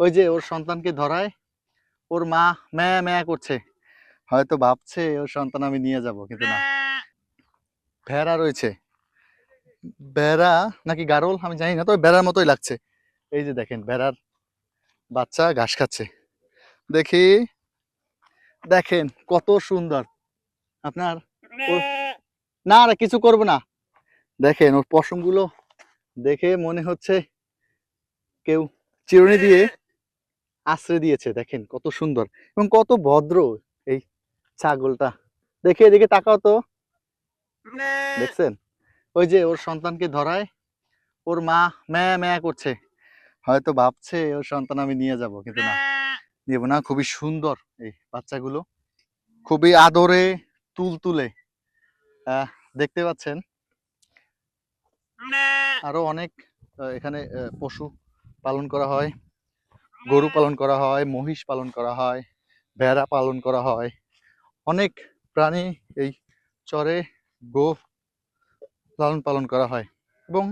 ওই যে ওর সন্তানকে ধরায়, ওর মা ম্যা ম্যা করছে। হয়তো ভাবছে ওর সন্তান আমি নিয়ে যাব, কিন্তু না। ভেড়া রয়েছে। ভেড়া নাকি গারল? আমি জানি না, তবে ভেড়ার মতোই লাগছে। এই যে দেখেন, ভেড়ার বাচ্চা ঘাস খাচ্ছে। দেখি, দেখেন কত সুন্দর। আপনার না রে, কিছু করব না। দেখেন ওর পশমগুলো দেখে মনে হচ্ছে কেউ চিরুনি দিয়ে আশ্রয় দিয়েছে দেখেন কত সুন্দর এবং কত ভদ্র এই ছাগলটা। দেখে এদিকে তাকাও তো। দেখছেন? ওই যে ওর সন্তানকে ধরায় ওর মা ম্যা ম্যা করছে। হয়তো ভাবছে ওর সন্তান আমি নিয়ে যাব কিন্তু না। নিব না খুবই সুন্দর এই বাচ্চাগুলো। খুবই আদরে তুলতুলে। আহ, দেখতে পাচ্ছেন? আরও অনেক এখানে পশু পালন করা হয়। গরু পালন করা হয়, মহিষ পালন করা হয়, ভেড়া পালন করা হয়। অনেক প্রাণী এই চরে গো লালন পালন করা হয় এবং